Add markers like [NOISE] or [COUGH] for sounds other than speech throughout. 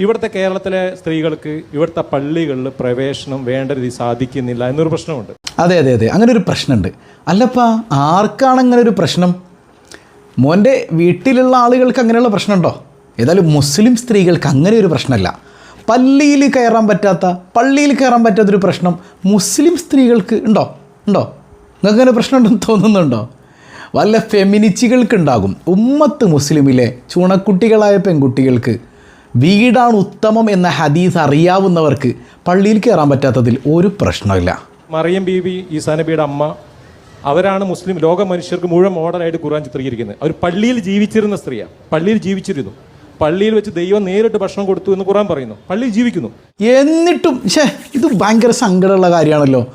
ഇവിടുത്തെ കേരളത്തിലെ സ്ത്രീകൾക്ക് ഇവിടുത്തെ പള്ളികളിൽ പ്രവേശനം വേണ്ട രീതി സാധിക്കുന്നില്ല എന്നൊരു പ്രശ്നമുണ്ട്. അതെ അതെ അതെ. അങ്ങനെ ഒരു പ്രശ്നമുണ്ട്. അല്ലപ്പാ ആർക്കാണ് അങ്ങനെ ഒരു പ്രശ്നം? മോന്റെ വീട്ടിലുള്ള ആളുകൾക്ക് അങ്ങനെയുള്ള പ്രശ്നമുണ്ടോ? ഏതായാലും മുസ്ലിം സ്ത്രീകൾക്ക് അങ്ങനെ ഒരു പ്രശ്നമല്ല. പള്ളിയിൽ കയറാൻ പറ്റാത്ത പള്ളിയിൽ കയറാൻ പറ്റാത്തൊരു പ്രശ്നം മുസ്ലിം സ്ത്രീകൾക്ക് ഉണ്ടോ? ഉണ്ടോ? നിങ്ങൾക്ക് അങ്ങനെ പ്രശ്നമുണ്ടെന്ന് തോന്നുന്നുണ്ടോ? വല്ല ഫെമിനിച്ചികൾക്ക് ഉണ്ടാകും. ഉമ്മത്ത് മുസ്ലിമിലെ ചുണക്കുട്ടികളായ പെൺകുട്ടികൾക്ക് വീടാണ് ഉത്തമം എന്ന ഹദീസ് അറിയാവുന്നവർക്ക് പള്ളിയിൽ കയറാൻ പറ്റാത്തതിൽ ഒരു പ്രശ്നമില്ല. മറിയം ബീവി ഈസാ നബിയുടെ അമ്മ അവരാണ് മുസ്ലിം ലോക മനുഷ്യർക്ക് മുഴുവൻ മോഡലായിട്ട് ഖുർആൻ ചിത്രീകരിക്കുന്നത്. അവർ പള്ളിയിൽ ജീവിച്ചിരുന്ന സ്ത്രീയാണ് പള്ളിയിൽ ജീവിച്ചിരുന്നു. പള്ളിയിൽ വെച്ച് ദൈവം നേരിട്ട് ഭക്ഷണം കൊടുത്തു എന്ന് ഖുർആൻ പറയുന്നു. പള്ളിയിൽ ജീവിക്കുന്നു. എന്നിട്ടും ഷേ ഇത് ഭയങ്കര സങ്കടമുള്ള കാര്യമാണല്ലോ.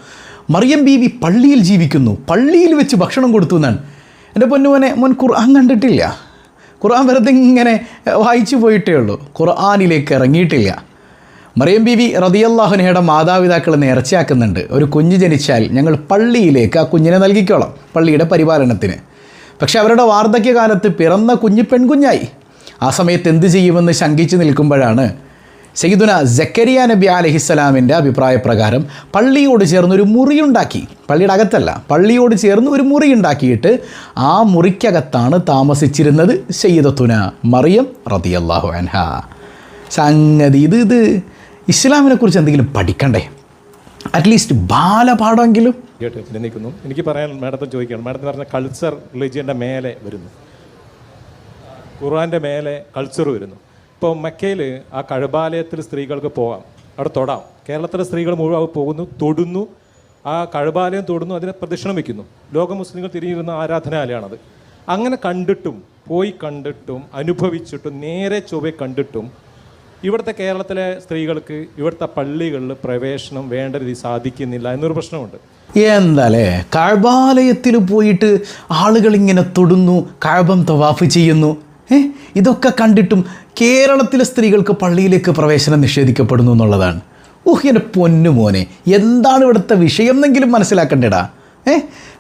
മറിയം ബീവി പള്ളിയിൽ ജീവിക്കുന്നു. പള്ളിയിൽ വെച്ച് ഭക്ഷണം കൊടുത്തു എന്നാണ്. എന്റെ പൊന്നുമോനെ മുൻ ഖുർആൻ കണ്ടിട്ടില്ല. ഖുർആൻ വെറുതെ ഇങ്ങനെ വായിച്ചു പോയിട്ടേ ഉള്ളൂ. ഖുർആാനിലേക്ക് ഇറങ്ങിയിട്ടില്ല. മറിയം ബീവി റതിയല്ലാഹുനയുടെ മാതാപിതാക്കൾ നേർച്ചയാക്കുന്നുണ്ട്. ഒരു കുഞ്ഞ് ജനിച്ചാൽ ഞങ്ങൾ പള്ളിയിലേക്ക് ആ കുഞ്ഞിനെ നൽകിക്കോളാം പള്ളിയുടെ പരിപാലനത്തിന്. പക്ഷേ അവരുടെ വാർദ്ധക്യകാലത്ത് പിറന്ന കുഞ്ഞ് പെൺകുഞ്ഞായി. ആ സമയത്ത് എന്ത് ചെയ്യുമെന്ന് ശങ്കിച്ചു നിൽക്കുമ്പോഴാണ് സയ്യിദുന ജക്കരിയ നബി അലഹിസ്സലാമിന്റെ അഭിപ്രായപ്രകാരം പള്ളിയോട് ചേർന്ന് ഒരു മുറിയുണ്ടാക്കി. പള്ളിയുടെ അകത്തല്ല പള്ളിയോട് ചേർന്ന് ഒരു മുറി ഉണ്ടാക്കിയിട്ട് ആ മുറിക്കകത്താണ് താമസിച്ചിരുന്നത് സയ്യിദത്തുന മറിയം റതിയല്ലാഹു അൻഹ. സംഗതി ഇത് ഇത് ഇസ്ലാമിനെ കുറിച്ച് എന്തെങ്കിലും പഠിക്കണ്ടേ? അറ്റ്ലീസ്റ്റ് ബാലപാഠമെങ്കിലും. കേട്ട് നിൽക്കുന്നു എനിക്ക് പറയാൻ മാഡത്തെ ചോദിക്കണം മാഡത്തിന് പറഞ്ഞ കൾച്ചർ റിലിജിയന്റെ മേലെ വരുന്നു. ഖുർആന്റെ മേലെ കൾച്ചർ വരുന്നു. ഇപ്പോൾ മക്കയിൽ ആ കഴുബാലയത്തിൽ സ്ത്രീകൾക്ക് പോകാം. അവിടെ തൊടാം. കേരളത്തിലെ സ്ത്രീകൾ മുഴുവൻ പോകുന്നു തൊടുന്നു. ആ കഴുബാലയം തൊടുന്നു അതിനെ പ്രദക്ഷിണം വയ്ക്കുന്നു. ലോക മുസ്ലിങ്ങൾ തിരിഞ്ഞിരുന്ന ആരാധനാലയാണത്. അങ്ങനെ കണ്ടിട്ടും പോയി കണ്ടിട്ടും അനുഭവിച്ചിട്ടും നേരെ ചൊവ്വെ കണ്ടിട്ടും ഇവിടുത്തെ കേരളത്തിലെ സ്ത്രീകൾക്ക് ഇവിടുത്തെ പള്ളികളിൽ പ്രവേശനം വേണ്ട രീതി സാധിക്കുന്നില്ല എന്നൊരു പ്രശ്നമുണ്ട്. എന്താലേ? കഴബാലയത്തിൽ പോയിട്ട് ആളുകൾ ഇങ്ങനെ തൊടുന്നു കഴബം തവാഫ് ചെയ്യുന്നു. ഇതൊക്കെ കണ്ടിട്ടും കേരളത്തിലെ സ്ത്രീകൾക്ക് പള്ളിയിലേക്ക് പ്രവേശനം നിഷേധിക്കപ്പെടുന്നു എന്നുള്ളതാണ്. ഊഹ് എന്റെ പൊന്നു മോനെ എന്താണ് ഇവിടുത്തെ വിഷയം എന്നെങ്കിലും മനസ്സിലാക്കണ്ടേടാ. ഏ?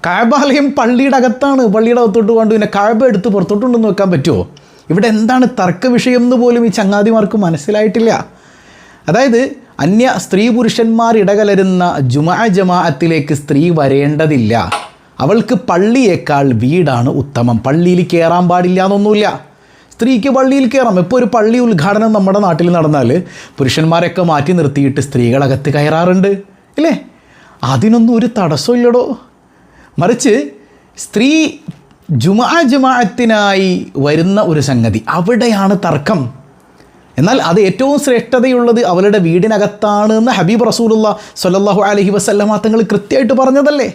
കഴബാലയം പള്ളിയുടെ അകത്താണ് പള്ളിയുടെ അകത്തോട്ട് കൊണ്ട് പിന്നെ കഴബ എടുത്ത് പുറത്തോട്ടുണ്ടെന്ന് വെക്കാൻ പറ്റുമോ ഇവിടെ എന്താണ് തർക്ക വിഷയം എന്ന് പോലും ഈ ചങ്ങാതിമാർക്ക് മനസ്സിലായിട്ടില്ല. അതായത് അന്യ സ്ത്രീ പുരുഷന്മാർ ഇടകലരുന്ന ജുമാ ജമാഅത്തിലേക്ക് സ്ത്രീ വരേണ്ടതില്ല. അവൾക്ക് പള്ളിയേക്കാൾ വീടാണ് ഉത്തമം. പള്ളിയിൽ കയറാൻ പാടില്ല എന്നൊന്നുമില്ല. സ്ത്രീക്ക് പള്ളിയിൽ കയറാം ഇപ്പോൾ ഒരു പള്ളി ഉദ്ഘാടനം നമ്മുടെ നാട്ടിൽ നടന്നാൽ പുരുഷന്മാരൊക്കെ മാറ്റി നിർത്തിയിട്ട് സ്ത്രീകളകത്ത് കയറാറുണ്ട്. ഇല്ലേ? അതിനൊന്നും ഒരു തടസ്സമില്ലടോ മറിച്ച് സ്ത്രീ ജുമാ ജമാഅത്തിനായി വരുന്ന ഒരു സംഗതി അവിടെയാണ് തർക്കം. എന്നാൽ അത് ഏറ്റവും ശ്രേഷ്ഠതയുള്ളത് അവളുടെ വീടിനകത്താണ് എന്ന് ഹബീബ് റസൂലുള്ള സല്ലാഹു അലഹി വസല്ലമ തങ്ങൾ കൃത്യമായിട്ട് പറഞ്ഞതല്ലേ?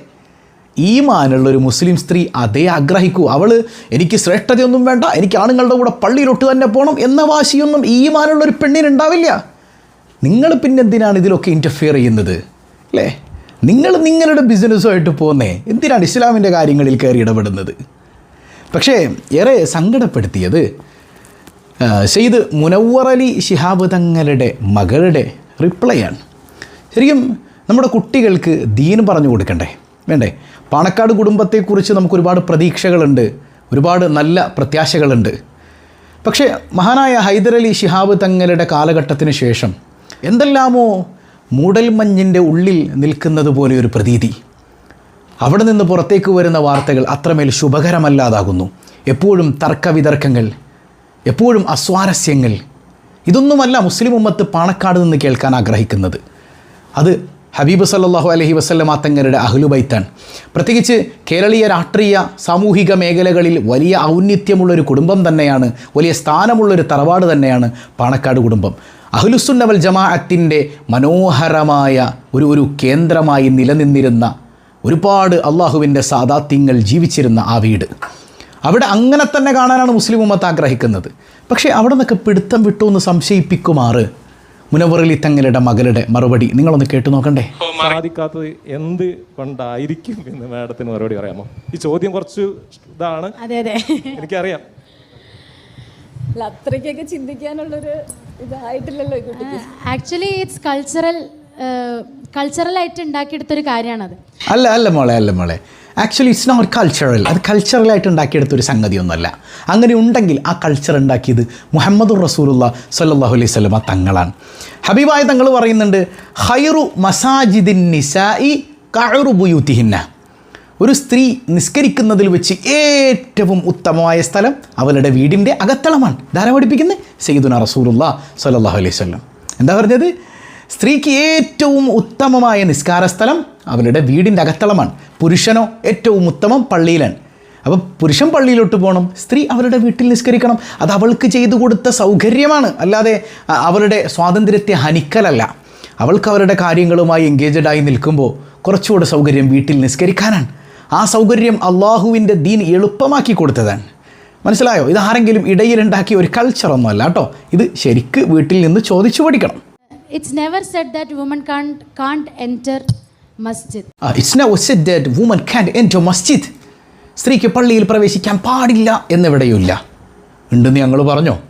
ഈ മാനുള്ളൊരു മുസ്ലിം സ്ത്രീ അതേ ആഗ്രഹിക്കൂ. അവൾ എനിക്ക് ശ്രേഷ്ഠതയൊന്നും വേണ്ട എനിക്ക് ആണുങ്ങളുടെ കൂടെ പള്ളിയിലൊട്ട് തന്നെ പോകണം എന്ന വാശിയൊന്നും ഈ മാനുള്ളൊരു പെണ്ണിനുണ്ടാവില്ല നിങ്ങൾ പിന്നെന്തിനാണ് ഇതിലൊക്കെ ഇന്റർഫിയർ ചെയ്യുന്നത്? അല്ലേ? നിങ്ങൾ നിങ്ങളുടെ ബിസിനസ്സുമായിട്ട് പോകുന്നേ എന്തിനാണ് ഇസ്ലാമിന്റെ കാര്യങ്ങളിൽ കയറി ഇടപെടുന്നത്? പക്ഷേ ഏറെ സങ്കടപ്പെടുത്തിയത് ചെയ്ത് അലി ശിഹാബ് തങ്ങളുടെ മകളുടെ റിപ്ലൈ ആണ്. ശരിക്കും നമ്മുടെ കുട്ടികൾക്ക് ദീൻ പറഞ്ഞു കൊടുക്കണ്ടേ? വേണ്ടേ? പാണക്കാട് കുടുംബത്തെക്കുറിച്ച് നമുക്ക് ഒരുപാട് പ്രതീക്ഷകളുണ്ട് ഒരുപാട് നല്ല പ്രത്യാശകളുണ്ട്. പക്ഷേ മഹാനായ ഹൈദരലി ശിഹാബ് തങ്ങളുടെ കാലഘട്ടത്തിന് ശേഷം എന്തെല്ലാമോ മൂടൽമഞ്ഞിന്റെ ഉള്ളിൽ നിൽക്കുന്നത് പോലെ ഒരു പ്രതീതി. അവിടെ നിന്ന് പുറത്തേക്ക് വരുന്ന വാർത്തകൾ അത്രമേൽ ശുഭകരമല്ലാതാകുന്നു. എപ്പോഴും തർക്കവിതർക്കങ്ങൾ എപ്പോഴും അസ്വാരസ്യങ്ങൾ. ഇതൊന്നുമല്ല മുസ്ലിം ഉമ്മത്ത് പാണക്കാട് നിന്ന് കേൾക്കാൻ ആഗ്രഹിക്കുന്നത്. അത് ഹബീബ് സല്ലാഹു അലഹി വസല്ലമ തങ്ങളുടെ അഹ്ലുബൈത്താണ് പ്രത്യേകിച്ച് കേരളീയ രാഷ്ട്രീയ സാമൂഹിക മേഖലകളിൽ വലിയ ഔന്നിത്യമുള്ളൊരു കുടുംബം തന്നെയാണ് വലിയ സ്ഥാനമുള്ളൊരു തറവാട് തന്നെയാണ് പാണക്കാട് കുടുംബം. അഹ്ലുസുന്നവൽ ജമാഅത്തിന്റെ മനോഹരമായ ഒരു ഒരു കേന്ദ്രമായി നിലനിന്നിരുന്ന ഒരുപാട് അള്ളാഹുവിന്റെ സാദാത്യങ്ങൾ ജീവിച്ചിരുന്ന ആ വീട്. അവിടെ അങ്ങനെ തന്നെ കാണാനാണ് മുസ്ലിം ഉമ്മത്ത് ആഗ്രഹിക്കുന്നത്. പക്ഷേ അവിടെ നിന്നൊക്കെ പിടുത്തം വിട്ടു എന്ന് സംശയിപ്പിക്കുമാറ് മുനവറലി തങ്ങളുടെ മകളുടെ മറുപടി നിങ്ങളൊന്ന് കേട്ടു നോക്കണ്ടേ? സാധിക്കാത്തത് എന്ത് കൊണ്ടായിരിക്കും എന്ന് മാഡത്തിന് മറുപടി പറയാമോ? ഈ ചോദ്യം കുറച്ച് ഇതാണ്. അതെ അതെ. എനിക്കറിയാം. അത്രയ്ക്കൊക്കെ ചിന്തിക്കാനുള്ളൊരു ഇതായിട്ടില്ലല്ലോ ആക്ച്വലി ഇറ്റ്സ് കൾച്ചറൽ കൾച്ചറലായിട്ട് ഉണ്ടാക്കിയെടുത്തൊരു കാര്യമാണത് അല്ല അല്ല മോളെ അല്ല മോളെ. ആക്ച്വലി ഇറ്റ്സ് നോട്ട് കൾച്ചറൽ അത് കൾച്ചറലായിട്ട് ഉണ്ടാക്കിയെടുത്ത ഒരു സംഗതിയൊന്നുമല്ല. അങ്ങനെ ഉണ്ടെങ്കിൽ ആ കൾച്ചർ ഉണ്ടാക്കിയത് മുഹമ്മദ് റസൂലുള്ള സല്ലാഹു അലൈഹി സ്വലമ തങ്ങളാണ്. ഹബീബായ തങ്ങൾ പറയുന്നുണ്ട് ഹൈറു മസാജിദിൻ നിസായി കഅറു ബുയൂത്തിഹിന്ന. ഒരു സ്ത്രീ നിസ്കരിക്കുന്നതിൽ വെച്ച് ഏറ്റവും ഉത്തമമായ സ്ഥലം അവളുടെ വീടിന്റെ അകത്തളമാണ്. ധാര പഠിപ്പിക്കുന്നത്? സെയ്ദുന റസൂലുള്ള സല്ലാഹു അലൈഹി സ്വല്ലം എന്താ പറഞ്ഞത്? സ്ത്രീക്ക് ഏറ്റവും ഉത്തമമായ നിസ്കാര സ്ഥലം അവരുടെ വീടിന്റെ അകത്തളമാണ്. പുരുഷനോ ഏറ്റവും ഉത്തമം പള്ളിയിലാണ്. അപ്പോൾ പുരുഷൻ പള്ളിയിലോട്ട് പോകണം സ്ത്രീ അവരുടെ വീട്ടിൽ നിസ്കരിക്കണം. അത് അവൾക്ക് ചെയ്തു കൊടുത്ത സൗകര്യമാണ്. അല്ലാതെ അവരുടെ സ്വാതന്ത്ര്യത്തെ ഹനിക്കലല്ല. അവൾക്ക് അവരുടെ കാര്യങ്ങളുമായി എൻഗേജഡ് ആയി നിൽക്കുമ്പോൾ കുറച്ചുകൂടെ സൗകര്യം വീട്ടിൽ നിസ്കരിക്കാനാണ്. ആ സൗകര്യം അള്ളാഹുവിന്റെ ദീൻ എളുപ്പമാക്കി കൊടുത്തതാണ്. മനസ്സിലായോ? ഇത് ആരെങ്കിലും ഇടയിലുണ്ടാക്കിയ ഒരു കൾച്ചറൊന്നും അല്ല കേട്ടോ. ഇത് ശരിക്ക് വീട്ടിൽ നിന്ന് ചോദിച്ചു പഠിക്കണം. It's never said that woman can can enter masjid. It's said that woman can enter masjid സ്ത്രീക്ക് പള്ളിയിൽ പ്രവേശിക്കാൻ പാടില്ല എന്നെവിടെയുമില്ല. ഉണ്ടെന്ന് ഞങ്ങൾ പറഞ്ഞോ?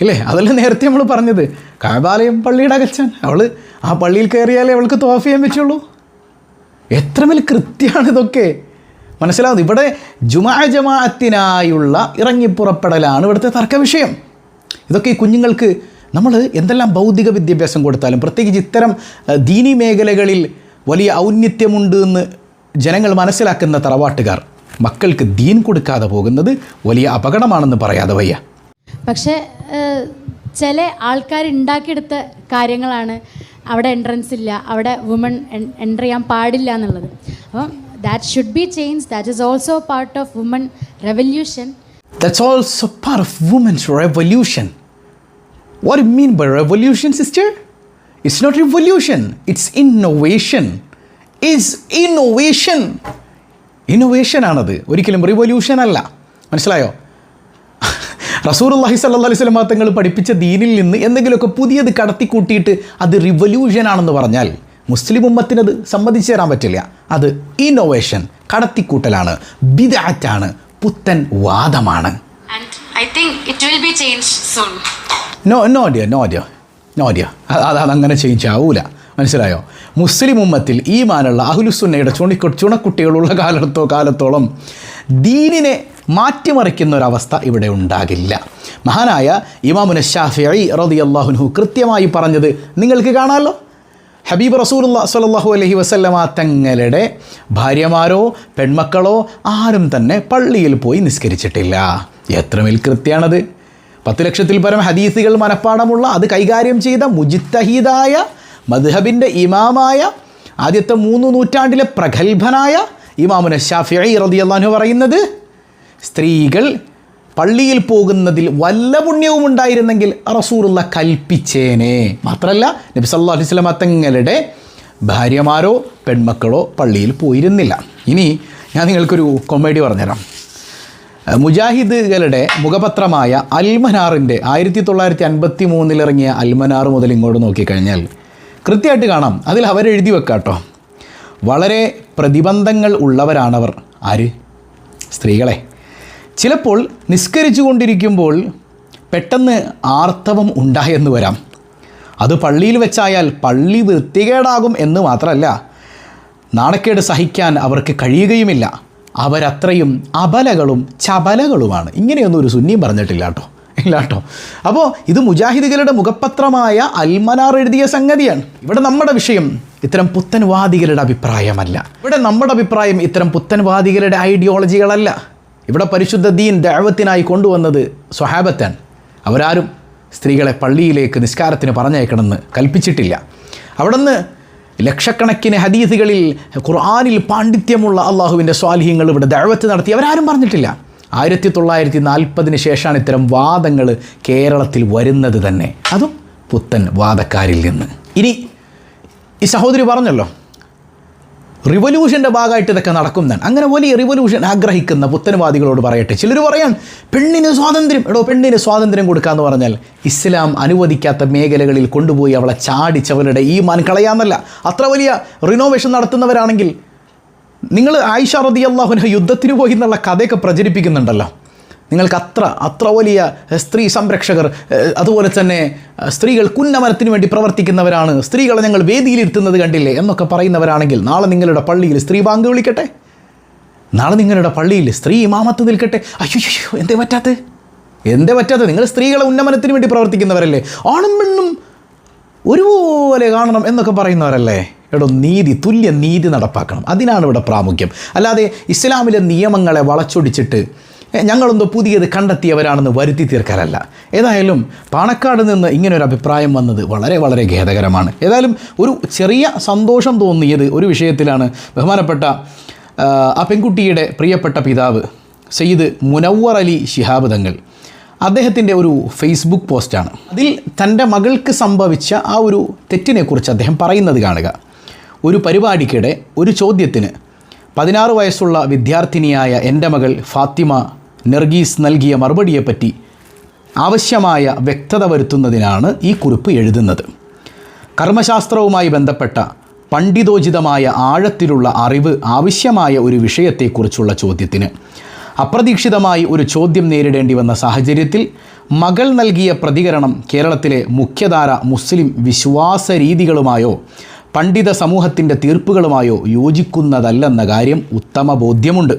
ഇല്ലേ? അതല്ല നേരത്തെ നമ്മൾ പറഞ്ഞത്. കാബാലയം പള്ളിയുടെ അകച്ചാൻ. അവൾ ആ പള്ളിയിൽ കയറിയാലേ അവൾക്ക് തോഫ് ചെയ്യാൻ പറ്റുള്ളൂ. എത്ര മേൽ കൃത്യമാണ് ഇതൊക്കെ. മനസ്സിലാവുന്നത് ഇവിടെ ജുമാ ജമാഅത്തിനായുള്ള ഇറങ്ങിപ്പുറപ്പെടലാണ് ഇവിടുത്തെ തർക്ക വിഷയം ഇതൊക്കെ ഈ കുഞ്ഞുങ്ങൾക്ക് നമ്മൾ എന്തെല്ലാം ഭൗതിക വിദ്യാഭ്യാസം കൊടുത്താലും പ്രത്യേകിച്ച് ഇത്തരം ദീനി മേഖലകളിൽ വലിയ ഔന്നിത്യമുണ്ട് എന്ന് ജനങ്ങൾ മനസ്സിലാക്കുന്ന തറവാട്ടുകാർ മക്കൾക്ക് ദീൻ കൊടുക്കാതെ പോകുന്നത് വലിയ അപകടമാണെന്ന് പറയാതെ വയ്യ. പക്ഷേ ചില ആൾക്കാർ ഉണ്ടാക്കിയെടുത്ത കാര്യങ്ങളാണ് അവിടെ എൻട്രൻസ് ഇല്ല അവിടെ വുമൺ എന്റർ ചെയ്യാൻ പാടില്ല എന്നുള്ളത്. അപ്പം that should be change that is also part of woman revolution that's also part of woman's revolution what mean by revolution, sister? It's not revolution, it's innovation. It's innovation. Innovation ആണത്. ഒരിക്കലും revolution അല്ല. മനസ്സിലായോ? [LAUGHS] റസൂർ അള്ളാഹി സല്ലാ അലൈഹി സ്വലമാ തങ്ങൾ പഠിപ്പിച്ച ദീനിൽ നിന്ന് എന്തെങ്കിലുമൊക്കെ പുതിയത് കടത്തിക്കൂട്ടിയിട്ട് അത് റിവല്യൂഷൻ ആണെന്ന് പറഞ്ഞാൽ മുസ്ലിം ഉമ്മത്തിനത് സമ്മതിച്ചു തരാൻ പറ്റില്ല. അത് ഇന്നോവേഷൻ കടത്തിക്കൂട്ടലാണ് ബിദാറ്റാണ് പുത്തൻ വാദമാണ്. No no dear no dear no dear അത് അതങ്ങനെ ചേഞ്ച് ആവൂല. മനസ്സിലായോ? മുസ്ലിം ഉമ്മത്തിൽ ഈ മാനുള്ള അഹുലുസുന്നയുടെ ചുണിക്കൊ ചുണക്കുട്ടികളുള്ള കാലത്തോ കാലത്തോളം ദീനിനെ മാറ്റിമറിക്കുന്ന ഒരവസ്ഥ ഇവിടെ ഉണ്ടാകില്ല. മഹാനായ ഇമാമുന ഷാഫിഐ റതി അള്ളാഹുൻഹു കൃത്യമായി പറഞ്ഞത് നിങ്ങൾക്ക് കാണാമല്ലോ ഹബീബ് റസൂലുള്ള സ്വല്ലല്ലാഹു അലഹി വസല്ലമ തങ്ങളുടെ ഭാര്യമാരോ പെൺമക്കളോ ആരും തന്നെ പള്ളിയിൽ പോയി നിസ്കരിച്ചിട്ടില്ല. എത്ര മേൽ കൃത്യാണത്? പത്ത് ലക്ഷത്തിൽ പരം ഹദീസുകൾ മനഃപ്പാടമുള്ള അത് കൈകാര്യം ചെയ്ത മുജിത്തഹീദായ മദ്ഹബിന്റെ ഇമാമായ ആദ്യത്തെ മൂന്ന് നൂറ്റാണ്ടിലെ പ്രഗത്ഭനായ ഇമാമുന ഷാഫിഐ റളിയല്ലാഹു പറയുന്നത് സ്ത്രീകൾ പള്ളിയിൽ പോകുന്നതിൽ വല്ല പുണ്യവും ഉണ്ടായിരുന്നെങ്കിൽ റസൂറുള്ള കൽപ്പിച്ചേനെ. മാത്രമല്ല നബി സല്ലാ അലൈഹി സ്വലമ തങ്ങളുടെ ഭാര്യമാരോ പെൺമക്കളോ പള്ളിയിൽ പോയിരുന്നില്ല. ഇനി ഞാൻ നിങ്ങൾക്കൊരു കൊമേഡി പറഞ്ഞുതരാം. മുജാഹിദുകളുടെ മുഖപത്രമായ അൽമനാറിന്റെ ആയിരത്തി തൊള്ളായിരത്തി അൻപത്തി മൂന്നിലിറങ്ങിയ അൽമനാർ മുതൽ ഇങ്ങോട്ട് നോക്കിക്കഴിഞ്ഞാൽ കൃത്യമായിട്ട് കാണാം. അതിൽ അവരെഴുതി വെക്കാട്ടോ. വളരെ പ്രതിബന്ധങ്ങൾ ഉള്ളവരാണവർ. ആര്? സ്ത്രീകളെ. ചിലപ്പോൾ നിസ്കരിച്ചു കൊണ്ടിരിക്കുമ്പോൾ പെട്ടെന്ന് ആർത്തവം ഉണ്ടായെന്ന് വരാം. അത് പള്ളിയിൽ വെച്ചായാൽ പള്ളി വൃത്തികേടാകും എന്ന് മാത്രമല്ല നാണക്കേട് സഹിക്കാൻ അവർക്ക് കഴിയുകയുമില്ല. അവരത്രയും അബലകളും ചബലകളുമാണ് ഇങ്ങനെയൊന്നും ഒരു സുന്നിയും പറഞ്ഞിട്ടില്ല കേട്ടോ. ഇല്ല കേട്ടോ. അപ്പോൾ ഇത് മുജാഹിദികളുടെ മുഖപത്രമായ അൽമനാർ എഴുതിയ സംഗതിയാണ്. ഇവിടെ നമ്മുടെ വിഷയം ഇത്തരം പുത്തൻവാദികളുടെ അഭിപ്രായമല്ല. ഇവിടെ നമ്മുടെ അഭിപ്രായം ഇത്തരം പുത്തൻവാദികളുടെ ഐഡിയോളജികളല്ല. ഇവിടെ പരിശുദ്ധ ദീൻ ദൈവത്തിനായി കൊണ്ടുവന്നത് സ്വഹാബത്താണ്. അവരാരും സ്ത്രീകളെ പള്ളിയിലേക്ക് നിസ്കാരത്തിന് പറഞ്ഞയക്കണമെന്ന് കൽപ്പിച്ചിട്ടില്ല. അവിടുന്ന് ലക്ഷക്കണക്കിന് ഹദീസുകളിൽ ഖുർആാനിൽ പാണ്ഡിത്യമുള്ള അള്ളാഹുവിന്റെ സ്വാലിഹ്യങ്ങൾ ഇവിടെ ദഴവത്ത് നടത്തി. അവരാരും പറഞ്ഞിട്ടില്ല. ആയിരത്തി തൊള്ളായിരത്തി നാൽപ്പതിന് ശേഷമാണ് ഇത്തരം വാദങ്ങൾ കേരളത്തിൽ വരുന്നത് തന്നെ. അതും പുത്തൻ വാദക്കാരിൽ നിന്ന്. ഇനി ഈ സഹോദരി പറഞ്ഞല്ലോ റിവല്യൂഷന്റെ ഭാഗമായിട്ട് ഇതൊക്കെ നടക്കുന്നതാണ്. അങ്ങനെ വലിയ റിവല്യൂഷൻ ആഗ്രഹിക്കുന്ന പുത്തനവാദികളോട് പറയട്ടെ. ചിലർ പറയാൻ പെണ്ണിന് സ്വാതന്ത്ര്യം. എടോ പെണ്ണിന് സ്വാതന്ത്ര്യം കൊടുക്കാന്ന് പറഞ്ഞാൽ ഇസ്ലാം അനുവദിക്കാത്ത മേഖലകളിൽ കൊണ്ടുപോയി അവളെ ചാടിച്ചവരുടെ ഈ മാൻ കളയാന്നല്ല. അത്ര വലിയ റിനോവേഷൻ നടത്തുന്നവരാണെങ്കിൽ നിങ്ങൾ ആയിഷ റതി അള്ളാഹുന യുദ്ധത്തിന് പോയി എന്നുള്ള കഥയൊക്കെ പ്രചരിപ്പിക്കുന്നുണ്ടല്ലോ. നിങ്ങൾക്ക് അത്ര അത്ര വലിയ സ്ത്രീ സംരക്ഷകർ അതുപോലെ തന്നെ സ്ത്രീകൾ കുന്നമനത്തിന് വേണ്ടി പ്രവർത്തിക്കുന്നവരാണ്. സ്ത്രീകളെ ഞങ്ങൾ വേദിയിലിരുത്തുന്നത് കണ്ടില്ലേ? എന്നൊക്കെ പറയുന്നവരാണെങ്കിൽ നാളെ നിങ്ങളുടെ പള്ളിയിൽ സ്ത്രീ ബാങ്ക് വിളിക്കട്ടെ? നാളെ നിങ്ങളുടെ പള്ളിയിൽ സ്ത്രീ ഇമാമത്ത് നിൽക്കട്ടെ? അയ്യോ എന്തേ പറ്റാത്ത? എന്തേ പറ്റാത്ത? നിങ്ങൾ സ്ത്രീകളെ ഉന്നമനത്തിന് വേണ്ടി പ്രവർത്തിക്കുന്നവരല്ലേ? ആണും പെണ്ണും ഒരുപോലെ കാണണം എന്നൊക്കെ പറയുന്നവരല്ലേ? എടോ നീതി തുല്യ നീതി നടപ്പാക്കണം. അതിനാണ് ഇവിടെ പ്രാമുഖ്യം. അല്ലാതെ ഇസ്ലാമിലെ നിയമങ്ങളെ വളച്ചൊടിച്ചിട്ട് "ഏ, ഞങ്ങളെന്തോ പുതിയത് കണ്ടെത്തിയവരാണെന്ന് വരുത്തി തീർക്കാനല്ല ഏതായാലും പാണക്കാട് നിന്ന് ഇങ്ങനൊരു അഭിപ്രായം വന്നത് വളരെ വളരെ ഖേദകരമാണ്. ഏതായാലും ഒരു ചെറിയ സന്തോഷം തോന്നിയത് ഒരു വിഷയത്തിലാണ് ബഹുമാനപ്പെട്ട ആ, ആ പെൺകുട്ടിയുടെ പ്രിയപ്പെട്ട പിതാവ് സയ്യിദ് മുനവർ അലി ശിഹാബ് തങ്ങൾ. അദ്ദേഹത്തിന്റെ ഒരു ഫേസ്ബുക്ക് പോസ്റ്റാണ്. അതിൽ തന്റെ മകൾക്ക് സംഭവിച്ച ആ ഒരു തെറ്റിനെക്കുറിച്ച് അദ്ദേഹം പറയുന്നത് കാണുക. ഒരു പരിപാടിക്കിടെ ഒരു ചോദ്യത്തിന് പതിനാറ് വയസ്സുള്ള വിദ്യാർത്ഥിനിയായ എന്റെ മകൾ ഫാത്തിമ നർഗീസ് നൽകിയ മറുപടിയെപ്പറ്റി ആവശ്യമായ വ്യക്തത വരുത്തുന്നതിനാണ് ഈ കുറിപ്പ് എഴുതുന്നത്. കർമ്മശാസ്ത്രവുമായി ബന്ധപ്പെട്ട പണ്ഡിതോചിതമായ ആഴത്തിലുള്ള അറിവ് ആവശ്യമായ ഒരു വിഷയത്തെക്കുറിച്ചുള്ള ചോദ്യത്തിന് അപ്രതീക്ഷിതമായി ഒരു ചോദ്യം നേരിടേണ്ടി വന്ന സാഹചര്യത്തിൽ മകൾ നൽകിയ പ്രതികരണം കേരളത്തിലെ മുഖ്യധാര മുസ്ലിം വിശ്വാസ രീതികളുമായോ പണ്ഡിത സമൂഹത്തിന്റെ തീർപ്പുകളുമായോ യോജിക്കുന്നതല്ലെന്ന കാര്യം ഉത്തമ ബോധ്യമുണ്ട്.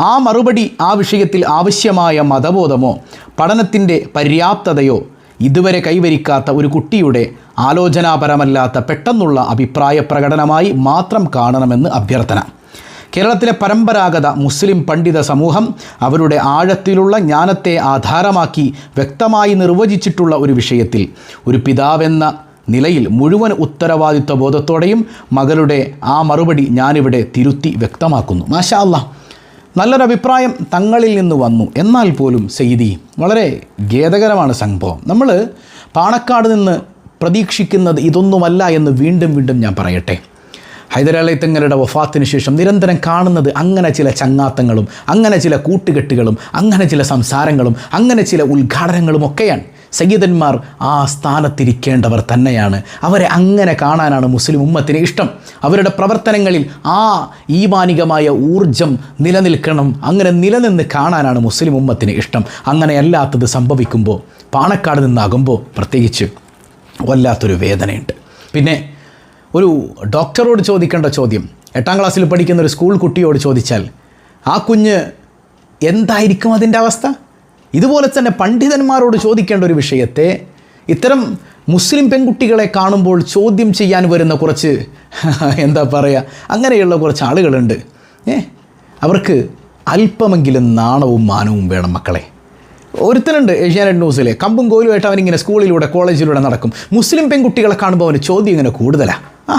ആ മറുപടി ആ വിഷയത്തിൽ ആവശ്യമായ മതബോധമോ പഠനത്തിന്റെ പര്യാപ്തതയോ ഇതുവരെ കൈവരിക്കാത്ത ഒരു കുട്ടിയുടെ ആലോചനാപരമല്ലാത്ത പെട്ടെന്നുള്ള അഭിപ്രായ പ്രകടനമായി മാത്രം കാണണമെന്ന് അഭ്യർത്ഥന. കേരളത്തിലെ പരമ്പരാഗത മുസ്ലിം പണ്ഡിത സമൂഹം അവരുടെ ആഴത്തിലുള്ള ജ്ഞാനത്തെ ആധാരമാക്കി വ്യക്തമായി നിർവചിച്ചിട്ടുള്ള ഒരു വിഷയത്തിൽ ഒരു പിതാവെന്ന നിലയിൽ മുഴുവൻ ഉത്തരവാദിത്വ ബോധത്തോടെയും മകളുടെ ആ മറുപടി ഞാനിവിടെ തിരുത്തി വ്യക്തമാക്കുന്നു. മാഷാ അല്ലാ നല്ലൊരു അഭിപ്രായം തങ്ങളിൽ നിന്ന് വന്നു. എന്നാൽ പോലും സെയ്തി വളരെ ഖേദകരമാണ് സംഭവം. നമ്മൾ പാണക്കാട് നിന്ന് പ്രതീക്ഷിക്കുന്നത് ഇതൊന്നുമല്ല എന്ന് വീണ്ടും വീണ്ടും ഞാൻ പറയട്ടെ. ഹൈദരാലി തങ്ങളുടെ വഫാത്തിന് ശേഷം നിരന്തരം കാണുന്നത് അങ്ങനെ ചില ചങ്ങാത്തങ്ങളും അങ്ങനെ ചില കൂട്ടുകെട്ടുകളും അങ്ങനെ ചില സംസാരങ്ങളും അങ്ങനെ ചില ഉദ്ഘാടനങ്ങളും ഒക്കെയാണ്. സയ്യിദന്മാർ ആ സ്ഥാനത്തിരിക്കേണ്ടവർ തന്നെയാണ്. അവരെ അങ്ങനെ കാണാനാണ് മുസ്ലിം ഉമ്മത്തിന് ഇഷ്ടം. അവരുടെ പ്രവർത്തനങ്ങളിൽ ആ ഈമാനികമായ ഊർജം നിലനിൽക്കണം. അങ്ങനെ നിലനിന്ന് കാണാനാണ് മുസ്ലിം ഉമ്മത്തിന് ഇഷ്ടം. അങ്ങനെയല്ലാത്തത് സംഭവിക്കുമ്പോൾ പാണക്കാട് നിന്നാകുമ്പോൾ പ്രത്യേകിച്ച് വല്ലാത്തൊരു വേദനയുണ്ട്. പിന്നെ ഒരു ഡോക്ടറോട് ചോദിക്കേണ്ട ചോദ്യം. എട്ടാം ക്ലാസ്സിൽ പഠിക്കുന്ന ഒരു സ്കൂൾ കുട്ടിയോട് ചോദിച്ചാൽ ആ കുഞ്ഞ് എന്തായിരിക്കും അതിന്റെ അവസ്ഥ? ഇതുപോലെ തന്നെ പണ്ഡിതന്മാരോട് ചോദിക്കേണ്ട ഒരു വിഷയത്തെ ഇത്തരം മുസ്ലിം പെൺകുട്ടികളെ കാണുമ്പോൾ ചോദ്യം ചെയ്യാൻ വരുന്ന കുറച്ച് [LAUGHS] എന്താ പറയുക അങ്ങനെയുള്ള കുറച്ച് ആളുകളുണ്ട്. ഏ? അവർക്ക് അല്പമെങ്കിലും നാണവും മാനവും വേണം മക്കളെ. ഒരുത്തനുണ്ട് ഏഷ്യാനെറ്റ് ന്യൂസിലെ കമ്പും കോലുമായിട്ട് അവനിങ്ങനെ സ്കൂളിലൂടെ കോളേജിലൂടെ നടക്കും. മുസ്ലിം പെൺകുട്ടികളെ കാണുമ്പോൾ അവന് ചോദ്യം ഇങ്ങനെ കൂടുതലാണ് ആ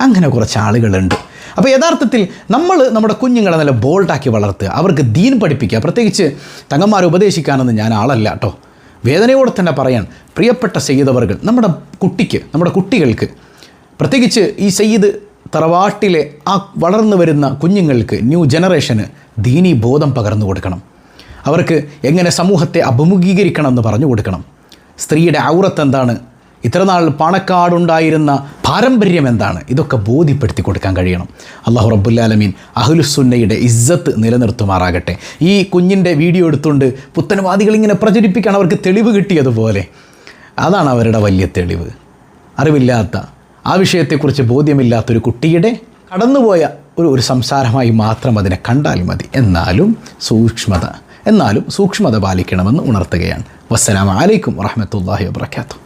അങ്ങനെ കുറച്ച് ആളുകളുണ്ട്. അപ്പോൾ യഥാർത്ഥത്തിൽ നമ്മൾ നമ്മുടെ കുഞ്ഞുങ്ങളെ നല്ല ബോൾഡാക്കി വളർത്തുക. അവർക്ക് ദീൻ പഠിപ്പിക്കുക. പ്രത്യേകിച്ച് തങ്ങന്മാരെ ഉപദേശിക്കാനൊന്നും ഞാൻ ആളല്ല കേട്ടോ വേദനയോടെ തന്നെ പറയാൻ പ്രിയപ്പെട്ട സെയ്തവർകൾ നമ്മുടെ കുട്ടിക്ക് നമ്മുടെ കുട്ടികൾക്ക് പ്രത്യേകിച്ച് ഈ സയ്യിദ് തറവാട്ടിലെ ആ വളർന്നു വരുന്ന കുഞ്ഞുങ്ങൾക്ക് ന്യൂ ജനറേഷന് ദീനി ബോധം പകർന്നു കൊടുക്കണം. അവർക്ക് എങ്ങനെ സമൂഹത്തെ അഭിമുഖീകരിക്കണം എന്ന് പറഞ്ഞു കൊടുക്കണം. സ്ത്രീയുടെ ഔറത്ത് എന്താണ് ഇത്രനാൾ പാണക്കാടുണ്ടായിരുന്ന പാരമ്പര്യം എന്താണ്? ഇതൊക്കെ ബോധ്യപ്പെടുത്തി കൊടുക്കാൻ കഴിയണം. അള്ളാഹു റബ്ബുല്ലാലമീൻ അഹുലുസുന്നയുടെ ഇസ്സത്ത് നിലനിർത്തുമാറാകട്ടെ. ഈ കുഞ്ഞിന്റെ വീഡിയോ എടുത്തുകൊണ്ട് പുത്തനവാദികൾ ഇങ്ങനെ പ്രചരിപ്പിക്കാൻ അവർക്ക് തെളിവ് കിട്ടിയതുപോലെ. അതാണ് അവരുടെ വലിയ തെളിവ്. അറിവില്ലാത്ത ആ വിഷയത്തെക്കുറിച്ച് ബോധ്യമില്ലാത്തൊരു കുട്ടിയുടെ കടന്നുപോയ ഒരു ഒരു സംസാരമായി മാത്രം അതിനെ കണ്ടാൽ മതി. എന്നാലും സൂക്ഷ്മത എന്നാലും സൂക്ഷ്മത പാലിക്കണമെന്ന് ഉണർത്തുകയാണ്. വസ്സലാമലൈക്കും വറഹമത്തല്ലാഹി വാബർക്കാത്തു